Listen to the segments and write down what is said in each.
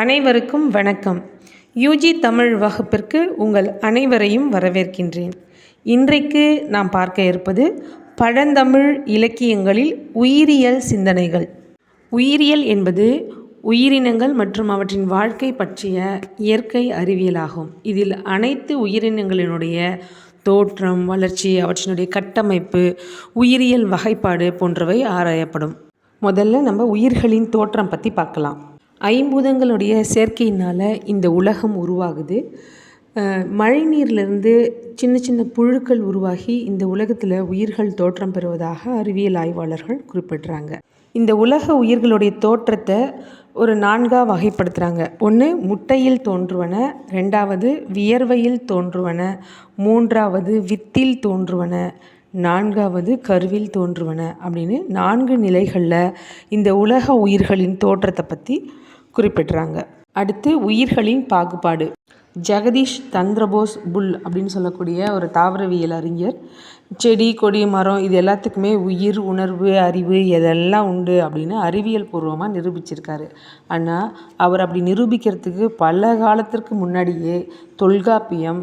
அனைவருக்கும் வணக்கம். யூஜி தமிழ் வகுப்பிற்கு உங்கள் அனைவரையும் வரவேற்கின்றேன். இன்றைக்கு நாம் பார்க்க இருப்பது பழந்தமிழ் இலக்கியங்களில் உயிரியல் சிந்தனைகள். உயிரியல் என்பது உயிரினங்கள் மற்றும் அவற்றின் வாழ்க்கை பற்றிய இயற்கை அறிவியலாகும். இதில் அனைத்து உயிரினங்களினுடைய தோற்றம் வளர்ச்சி அவற்றினுடைய கட்டமைப்பு உயிரியல் வகைப்பாடு போன்றவை ஆராயப்படும். முதல்ல நம்ம உயிர்களின் தோற்றம் பற்றி பார்க்கலாம். ஐம்பூதங்களுடைய சேர்க்கையினால் இந்த உலகம் உருவாகுது. மழைநீர்லேருந்து சின்ன சின்ன புழுக்கள் உருவாகி இந்த உலகத்தில் உயிர்கள் தோற்றம் பெறுவதாக அறிவியல் ஆய்வாளர்கள் குறிப்பிட்றாங்க. இந்த உலக உயிர்களுடைய தோற்றத்தை ஒரு நான்காக வகைப்படுத்துகிறாங்க ஒன்று முட்டையில் தோன்றுவன. ரெண்டாவது வியர்வையில் தோன்றுவன. மூன்றாவது வித்தில் தோன்றுவன. நான்காவது கருவில் தோன்றுவன. அப்படின்னு நான்கு நிலைகளில் இந்த உலக உயிர்களின் தோற்றத்தை பற்றி குறிப்பிட்றாங்க. அடுத்து உயிர்களின் பாகுபாடு. ஜெகதீஷ் தந்திரபோஸ் புல் அப்படின்னு சொல்லக்கூடிய ஒரு தாவரவியல் அறிஞர். செடி கொடி மரம் இது எல்லாத்துக்குமே உயிர் உணர்வு அறிவு இதெல்லாம் உண்டு அப்படின்னு அறிவியல் பூர்வமாக நிரூபிச்சிருக்காரு. ஆனால் அவர் அப்படி நிரூபிக்கிறதுக்கு பல காலத்திற்கு முன்னாடியே தொல்காப்பியம்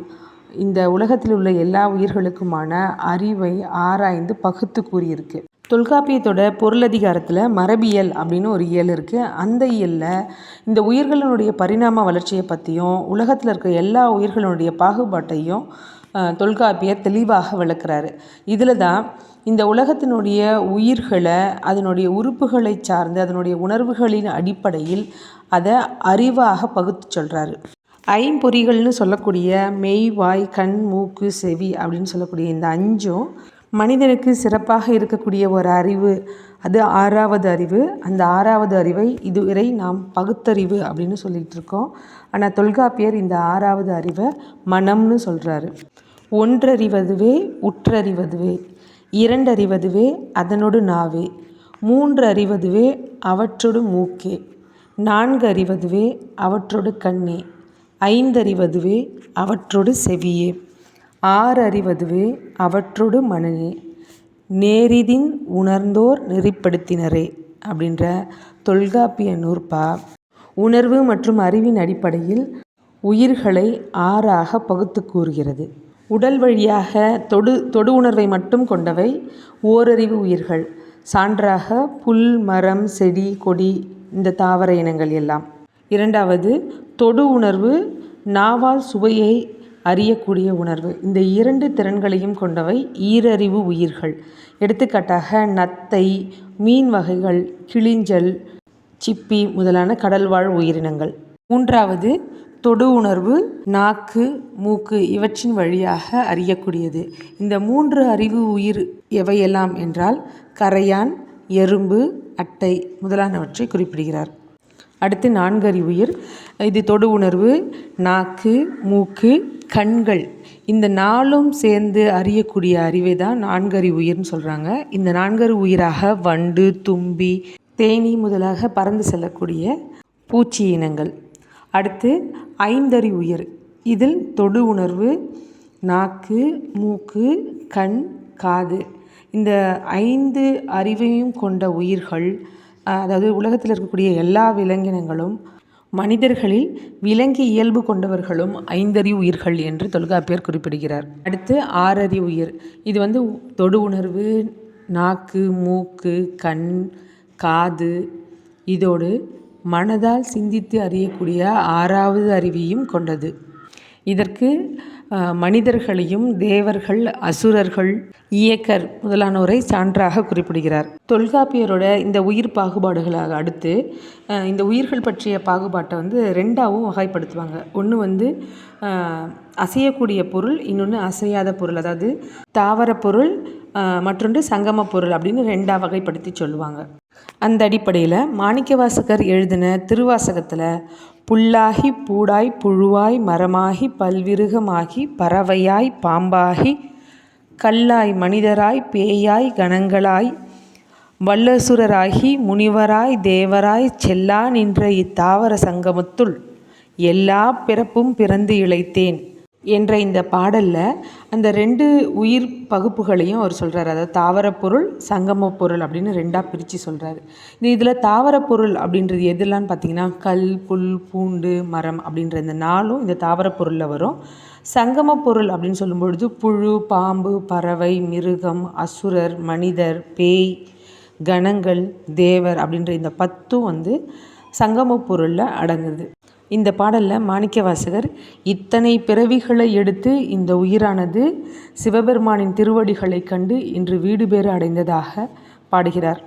இந்த உலகத்தில் உள்ள எல்லா உயிர்களுக்குமான அறிவை ஆராய்ந்து பகுத்து கூறியிருக்கு. தொல்காப்பியத்தோட பொருளதிகாரத்தில் மரபியல் அப்படின்னு ஒரு இயல் இருக்குது அந்த இயலில் இந்த உயிர்களினுடைய பரிணாம வளர்ச்சியை பற்றியும் உலகத்தில் இருக்க எல்லா உயிர்களினுடைய பாகுபாட்டையும் தொல்காப்பியர் தெளிவாக விளக்குறாரு. இதில் தான் இந்த உலகத்தினுடைய உயிர்களை அதனுடைய உறுப்புகளை சார்ந்து அதனுடைய உணர்வுகளின் அடிப்படையில் அதை அறிவாக பகுத்து சொல்கிறாரு ஐம்பொறிகள்னு சொல்லக்கூடிய மெய் வாய் கண் மூக்கு செவி அப்படின்னு சொல்லக்கூடிய இந்த அஞ்சும் மனிதனுக்கு சிறப்பாக இருக்கக்கூடிய ஒரு அறிவு அது ஆறாவது அறிவு. அந்த ஆறாவது அறிவை இதுவரை நாம் பகுத்தறிவு அப்படின்னு சொல்லிகிட்டு இருக்கோம். ஆனால் தொல்காப்பியர் இந்த ஆறாவது அறிவை மனம்னு சொல்கிறாரு ஒன்றறிவதுவே உற்றறிவதுவே இரண்டறிவதுவே அதனோடு நாவே மூன்று அறிவதுவே அவற்றோடு மூக்கே நான்கு அறிவதுவே அவற்றோடு கண்ணே ஐந்தறிவதுவே அவற்றோடு செவியே. ஆறறிவதுவே அவற்றொடு மனநே. நேரிதின் உணர்ந்தோர் நெறிப்படுத்தினரே அப்படின்ற தொல்காப்பிய நூற்பா உணர்வு மற்றும் அறிவின் அடிப்படையில் உயிர்களை ஆறாக பகுத்து கூறுகிறது. உடல் வழியாக தொடு தொடு உணர்வை மட்டும் கொண்டவை ஓரறிவு உயிர்கள். சான்றாக புல் மரம் செடி கொடி இந்த தாவர இனங்கள் எல்லாம். இரண்டாவது தொடு உணர்வு நாவால் சுவையை அறியக்கூடிய உணர்வு. இந்த இரண்டு திறன்களையும் கொண்டவை ஈரறிவு உயிர்கள். எடுத்துக்காட்டாக நத்தை மீன் வகைகள் கிளிஞ்சல் சிப்பி முதலான கடல்வாழ் உயிரினங்கள். மூன்றாவது தொடு உணர்வு நாக்கு மூக்கு இவற்றின் வழியாக அறியக்கூடியது. இந்த மூன்று அறிவு உயிர் எவையெல்லாம் என்றால் கரையான் எறும்பு அட்டை முதலானவற்றை குறிப்பிடுகிறார். அடுத்து நான்கறி உயிர் இது தொடு உணர்வு நாக்கு மூக்கு கண்கள். இந்த நாளும் சேர்ந்து அறியக்கூடிய அறிவை தான் நான்கறி உயிர்னு சொல்கிறாங்க இந்த நான்கறி உயிராக வண்டு தும்பி தேனி முதலாக பறந்து செல்லக்கூடிய பூச்சி இனங்கள். அடுத்து ஐந்தறி உயிர் இதில் தொடு உணர்வு நாக்கு மூக்கு கண் காது. இந்த ஐந்து அறிவையும் கொண்ட உயிர்கள் அதாவது உலகத்தில் இருக்கக்கூடிய எல்லா விலங்கினங்களும் மனிதர்களில் விலங்கி இயல்பு கொண்டவர்களும் ஐந்தறி உயிர்கள் என்று தொல்காப்பியர் குறிப்பிடுகிறார். அடுத்து ஆறறி உயிர். இது வந்து தொடு உணர்வு நாக்கு மூக்கு கண் காது இதோடு மனதால் சிந்தித்து அறியக்கூடிய ஆறாவது அறிவியும் கொண்டது. இதற்கு மனிதர்களையும் தேவர்கள் அசுரர்கள் இயக்கர் முதலானோரை சான்றாக குறிப்பிடுகிறார். தொல்காப்பியரோட இந்த உயிர் பாகுபாடுகளாக அடுத்து இந்த உயிர்கள் பற்றிய பாகுபாட்டை வந்து ரெண்டாவும் வகைப்படுத்துவாங்க. ஒன்று வந்து அசையக்கூடிய பொருள் இன்னொன்று அசையாத பொருள் அதாவது தாவர பொருள் மற்றொன்று சங்கம பொருள் அப்படின்னு ரெண்டாக வகைப்படுத்தி சொல்லுவாங்க. அந்த அடிப்படையில் மாணிக்கவாசகர் எழுதின திருவாசகத்தில் புல்லாகி பூடாய் புழுவாய் மரமாகி பல்விருகமாகி பறவையாய் பாம்பாகி கல்லாய் மனிதராய் பேயாய் கணங்களாய் வல்லசுரராகி முனிவராய் தேவராய் செல்லா நின்ற இத்தாவர சங்கமத்துள் எல்லா பிறப்பும் பிறந்து இழைத்தேன். என்ற இந்த பாடலில் அந்த ரெண்டு உயிர் பகுப்புகளையும் அவர் சொல்கிறார் அதாவது தாவரப்பொருள் சங்கம பொருள் அப்படின்னு ரெண்டாக பிரித்து சொல்கிறாரு இந்த இதில் தாவரப்பொருள் அப்படின்றது எதுலான்னு பார்த்தீங்கன்னா கல் புல் பூண்டு மரம் அப்படின்ற இந்த நாளும் இந்த தாவரப்பொருளில் வரும். சங்கம பொருள் அப்படின்னு சொல்லும்பொழுது புழு பாம்பு பறவை மிருகம் அசுரர் மனிதர் பேய் கணங்கள் தேவர் அப்படின்ற இந்த பத்தும் வந்து சங்கம பொருளில் அடங்குது. இந்த பாடலில் மாணிக்கவாசகர் இத்தனை பிறவிகளை எடுத்து இந்த உயிரானது சிவபெருமானின் திருவடிகளை கண்டு இன்று வீடு பேறு அடைந்ததாக பாடுகிறார்.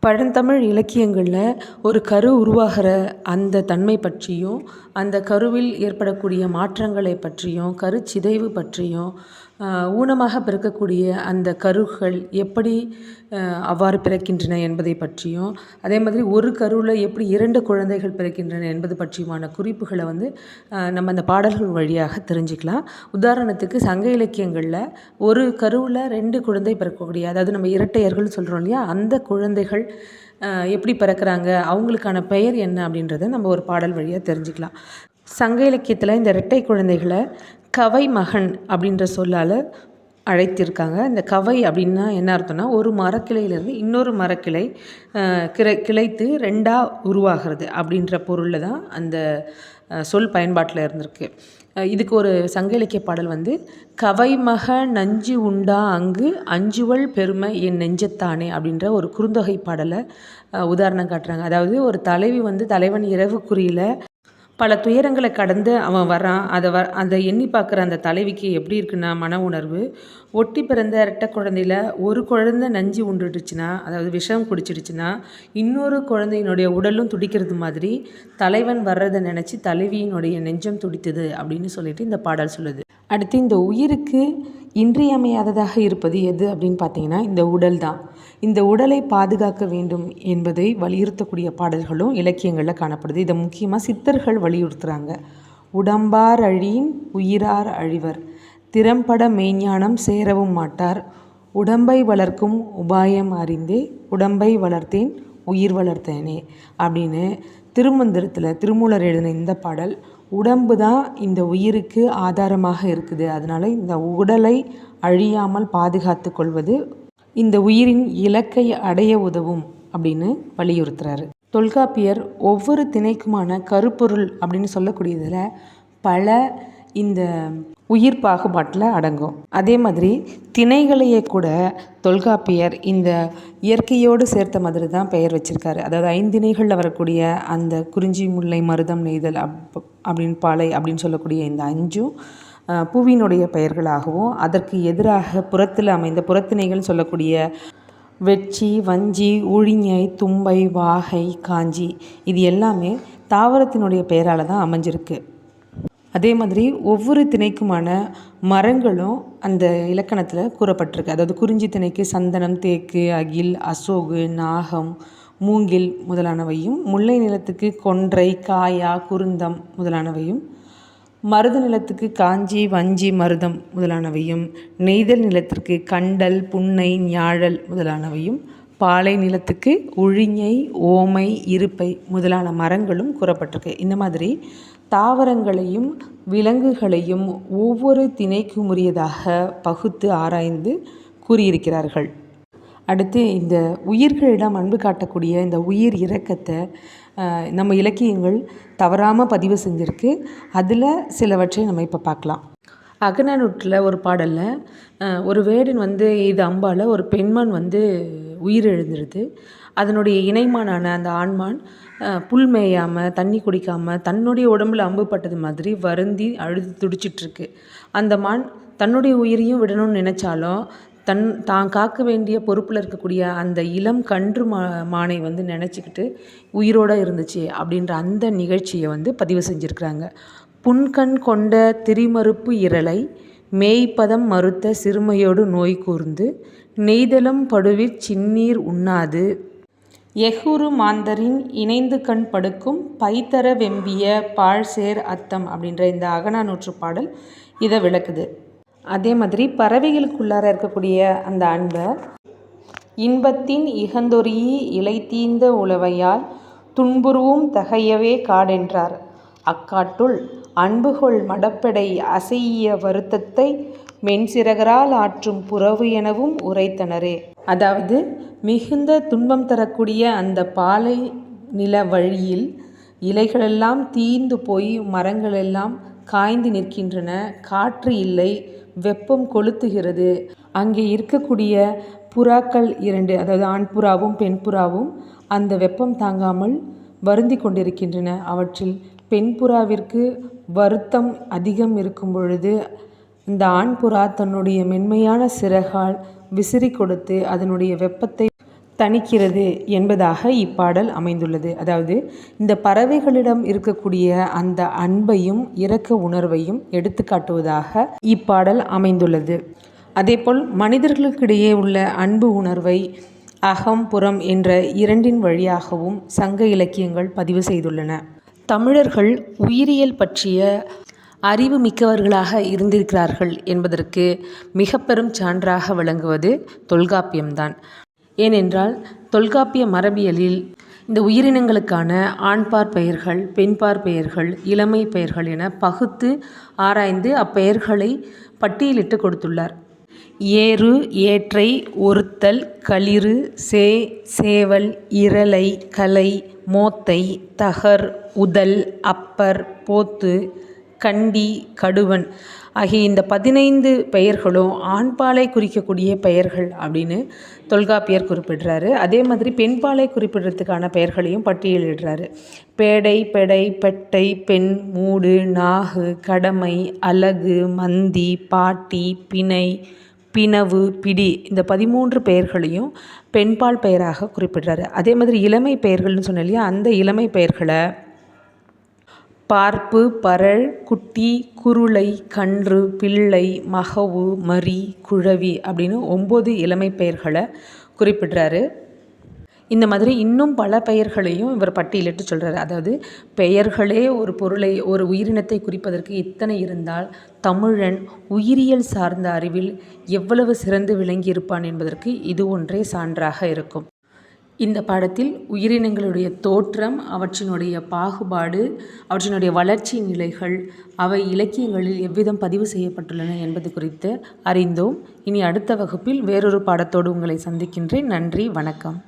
பழந்தமிழ் இலக்கியங்களில் ஒரு கரு உருவாகிற அந்த தன்மை பற்றியும் அந்த கருவில் ஏற்படக்கூடிய மாற்றங்களை பற்றியும் கருச்சிதைவு பற்றியும் ஊனமாக பிறக்கக்கூடிய அந்த கருகள் எப்படி அவ்வாறு பிறக்கின்றன என்பதை பற்றியும் அதே மாதிரி ஒரு கருவில் எப்படி இரண்டு குழந்தைகள் பிறக்கின்றன என்பது பற்றியுமான குறிப்புகளை வந்து நம்ம அந்த பாடல்கள் வழியாக தெரிஞ்சுக்கலாம். உதாரணத்துக்கு சங்க இலக்கியங்களில் ஒரு கருவில் ரெண்டு குழந்தை பிறக்கக்கூடிய அதாவது நம்ம இரட்டையர்கள் சொல்கிறோம் இல்லையா அந்த குழந்தைகள் எப்படி பிறக்கிறாங்க அவங்களுக்கான பெயர் என்ன அப்படின்றத நம்ம ஒரு பாடல் வழியாக தெரிஞ்சுக்கலாம். சங்க இலக்கியத்தில் இந்த இரட்டை குழந்தைகளை கவை மகன் அப்படின்ற சொல்லால் அழைத்திருக்காங்க. இந்த கவை அப்படின்னா என்ன அர்த்தம்னா ஒரு மரக்கிளையிலேருந்து இன்னொரு மரக்கிளை கிளை கிளைத்து ரெண்டாக உருவாகிறது அப்படின்ற பொருளில் தான் அந்த சொல் பயன்பாட்டில் இருந்திருக்கு. இதுக்கு ஒரு சங்க இலக்கிய பாடல் வந்து கவைமக நஞ்சு உண்டா அங்கு அஞ்சுவல் பெருமை என் நெஞ்சத்தானே அப்படின்ற ஒரு குறுந்தொகை பாடலை உதாரணம் காட்டுறாங்க. அதாவது ஒரு தலைவி வந்து தலைவன் இரவுக்குறியில் பல துயரங்களை கடந்து அவன் வரான் அதை வ அதை எண்ணி பார்க்குற அந்த தலைவிக்கு எப்படி இருக்குன்னா மன உணர்வு. ஒட்டி பிறந்த இரட்டை குழந்தையில ஒரு குழந்தை நஞ்சு உண்டுடுச்சுன்னா அதாவது விஷம் குடிச்சிடுச்சுன்னா இன்னொரு குழந்தையினுடைய உடலும் துடிக்கிறது மாதிரி தலைவன் வர்றதை நினச்சி தலைவியினுடைய நெஞ்சம் துடித்தது அப்படின்னு சொல்லிட்டு இந்த பாடல் சொல்லுது. அடுத்து இந்த உயிருக்கு இன்றியமையாததாக இருப்பது எது அப்படின்னு பார்த்தீங்கன்னா இந்த உடல் தான். இந்த உடலை பாதுகாக்க வேண்டும் என்பதை வலியுறுத்தக்கூடிய பாடல்களும் இலக்கியங்களில் காணப்படுது. இதை முக்கியமாக சித்தர்கள் வலியுறுத்துகிறாங்க உடம்பார் அழியின் உயிரார் அழிவர். திறம்பட மெய்ஞானம் சேரவும் மாட்டார். உடம்பை வளர்க்கும் உபாயம் அறிந்தே உடம்பை வளர்த்தேன் உயிர் வளர்த்தேனே அப்படின்னு திருமந்திரத்தில் திருமூலர் எழுதின இந்த பாடல் உடம்பு தான் இந்த உயிருக்கு ஆதாரமாக இருக்குது. அதனால் இந்த உடலை அழியாமல் பாதுகாத்து கொள்வது இந்த உயிரின் இலக்கை அடைய உதவும் அப்படின்னு வலியுறுத்துறாரு. தொல்காப்பியர் ஒவ்வொரு திணைக்குமான கருப்பொருள் அப்படின்னு சொல்லக்கூடியதில் பல இந்த உயிர் பாகுபாட்டில் அடங்கும். அதே மாதிரி திணைகளையே கூட தொல்காப்பியர் இந்த இயற்கையோடு சேர்த்த மாதிரி தான் பெயர் வச்சுருக்காரு. அதாவது ஐந்திணைகளில் வரக்கூடிய அந்த குறிஞ்சி முல்லை மருதம் நெய்தல் அப் அப்படின்னு பாலை அப்படின்னு சொல்லக்கூடிய இந்த அஞ்சும் பூவினுடைய பெயர்களாகவும் அதற்கு எதிராக புறத்தில் அமைந்த புறத்திணைகள் சொல்லக்கூடிய வெச்சி வஞ்சி உழிஞை தும்பை வாகை காஞ்சி இது எல்லாமே தாவரத்தினுடைய பெயரால் தான் அமைஞ்சிருக்கு. அதே மாதிரி ஒவ்வொரு திணைக்குமான மரங்களும் அந்த இலக்கணத்தில் கூறப்பட்டிருக்கு. அதாவது குறிஞ்சி திணைக்கு சந்தனம் தேக்கு அகில் அசோகு நாகம் மூங்கில் முதலானவையும் முல்லை நிலத்துக்கு கொன்றை காயா குருந்தம் முதலானவையும் மருத நிலத்துக்கு காஞ்சி வஞ்சி மருதம் முதலானவையும் நெய்தல் நிலத்திற்கு கண்டல் புன்னை ஞாழல் முதலானவையும் பாலை நிலத்துக்கு உழிஞை ஓமை இருப்பை முதலான மரங்களும் கூறப்பட்டிருக்கு. இந்த மாதிரி தாவரங்களையும் விலங்குகளையும் ஒவ்வொரு திணைக்கும் உரியதாக பகுத்து ஆராய்ந்து கூறியிருக்கிறார்கள். அடுத்து இந்த உயிர்களிடம் அன்பு காட்டக்கூடிய இந்த உயிர் இறக்கத்தை நம்ம இலக்கியங்கள் தவறாமல் பதிவு செஞ்சுருக்கு. அதில் சிலவற்றை நம்ம இப்போ பார்க்கலாம். அகநானூற்றில் ஒரு பாடலில் ஒரு வேடன் வந்து இது அம்பால் ஒரு பெண்மண் வந்து உயிரிழந்துருது. அதனுடைய இணைமானான அந்த ஆண்மான் புல் மேயாமல் தண்ணி குடிக்காமல் தன்னுடைய உடம்புல அம்புப்பட்டது மாதிரி வருந்தி அழுது துடிச்சிட்ருக்கு. அந்த மான் தன்னுடைய உயிரையும் விடணும்னு நினச்சாலும் தன் தான் காக்க வேண்டிய பொறுப்பில் இருக்கக்கூடிய அந்த இளம் கன்று மா மானை வந்து நினச்சிக்கிட்டு உயிரோடு இருந்துச்சு அப்படின்ற அந்த நிகழ்ச்சியை வந்து பதிவு செஞ்சுருக்குறாங்க. புன்கண் கொண்ட திரிமறுப்பு இரலை மேய்ப்பதம் மறுத்த சிறுமையோடு நோய் கூர்ந்து நெய்தலும் படுவிற் சின்னீர் உண்ணாது. எஹுரு மாந்தரின் இணைந்து கண் படுக்கும் பைத்தர வெம்பிய பாழ்சேர் அத்தம் அப்படின்ற இந்த அகநானூற்று பாடல் இதை விளக்குது. அதே மாதிரி பறவைகளுக்குள்ளார இருக்கக்கூடிய அந்த அன்பை இன்பத்தின் இகந்தொறியி இலைத்தீந்த உளவையால் துன்புருவும் தகையவே காடென்றார். அக்காட்டுள் அன்புகொள் மடப்பெடை அசையிய வருத்தத்தை மென்சிறகரால் ஆற்றும் புறவு எனவும் உரைத்தனரே. அதாவது மிகுந்த துன்பம் தரக்கூடிய அந்த பாலை நில வழியில் இலைகளெல்லாம் தீந்து போய் மரங்களெல்லாம் காய்ந்து நிற்கின்றன. காற்று இல்லை. வெப்பம் கொளுத்துகிறது. அங்கே இருக்கக்கூடிய புறாக்கள் இரண்டு அதாவது ஆண் புறாவும் பெண் புறாவும் அந்த வெப்பம் தாங்காமல் வருந்தி கொண்டிருக்கின்றன. அவற்றில் பெண் புறாவிற்கு வருத்தம் அதிகம் இருக்கும் பொழுது இந்த ஆண் புறா தன்னுடைய மென்மையான சிறகால் விசிறி கொடுத்து அதனுடைய வெப்பத்தை தணிக்கிறது என்பதாக இப்பாடல் அமைந்துள்ளது. அதாவது இந்த பறவைகளிடம் இருக்கக்கூடிய அந்த அன்பையும் இரக்க உணர்வையும் எடுத்துக்காட்டுவதாக இப்பாடல் அமைந்துள்ளது. அதேபோல் மனிதர்களுக்கிடையே உள்ள அன்பு உணர்வை அகம் புறம் என்ற இரண்டின் வழியாகவும் சங்க இலக்கியங்கள் பதிவு செய்துள்ளன. தமிழர்கள் உயிரியல் பற்றிய அறிவு மிக்கவர்களாக இருந்திருக்கிறார்கள் என்பதற்கு மிக பெரும் சான்றாக விளங்குவது தொல்காப்பியம்தான். ஏனென்றால் தொல்காப்பிய மரபியலில் இந்த உயிரினங்களுக்கான ஆண்பார் பெயர்கள் பெண்பார் பெயர்கள் இளமை பெயர்கள் என பகுத்து ஆராய்ந்து அப்பெயர்களை பட்டியலிட்டுக் கொடுத்துள்ளார். ஏறு ஏற்றை ஒருத்தல் களிறு சே சேவல் இரலை கலை மோத்தை தகர் உதல் அப்பர் போத்து கண்டி கடுவன் ஆகிய இந்த பதினைந்து பெயர்களும் ஆண்பாலை குறிக்கக்கூடிய பெயர்கள் அப்படின்னு தொல்காப்பியர் குறிப்பிடுறாரு. அதே மாதிரி பெண்பாலை குறிப்பிடுறதுக்கான பெயர்களையும் பட்டியலிடுறாரு. பேடை பெடை பெட்டை பெண் மூடு நாகு கடமை அலகு மந்தி பாட்டி பிணை பிணவு பிடி இந்த பதிமூன்று பெயர்களையும் பெண்பால் பெயராக குறிப்பிடுறாரு. அதே மாதிரி இளமை பெயர்கள்னு சொன்ன இல்லையா அந்த இளமை பெயர்களை பார்ப்பு பரல் குட்டி குருளை கன்று பிள்ளை மகவு மரி குழவி அப்படின்னு ஒம்பது இளமை பெயர்களை குறிப்பிடுறாரு. இந்த மாதிரி இன்னும் பல பெயர்களையும் இவர் பட்டியலிட்டு சொல்கிறார் அதாவது பெயர்களே ஒரு பொருளை ஒரு உயிரினத்தை குறிப்பதற்கு இத்தனை இருந்தால் தமிழன் உயிரியல் சார்ந்த அறிவில் எவ்வளவு சிறந்து விளங்கியிருப்பான் என்பதற்கு இது ஒன்றே சான்றாக இருக்கும். இந்த பாடத்தில் உயிரினங்களுடைய தோற்றம் அவற்றினுடைய பாகுபாடு அவற்றினுடைய வளர்ச்சி நிலைகள் அவை இலக்கியங்களில் எவ்விதம் பதிவு செய்யப்பட்டுள்ளன என்பது குறித்து அறிந்தோம். இனி அடுத்த வகுப்பில் வேறொரு பாடத்தோடு உங்களை சந்திக்கின்றேன். நன்றி வணக்கம்.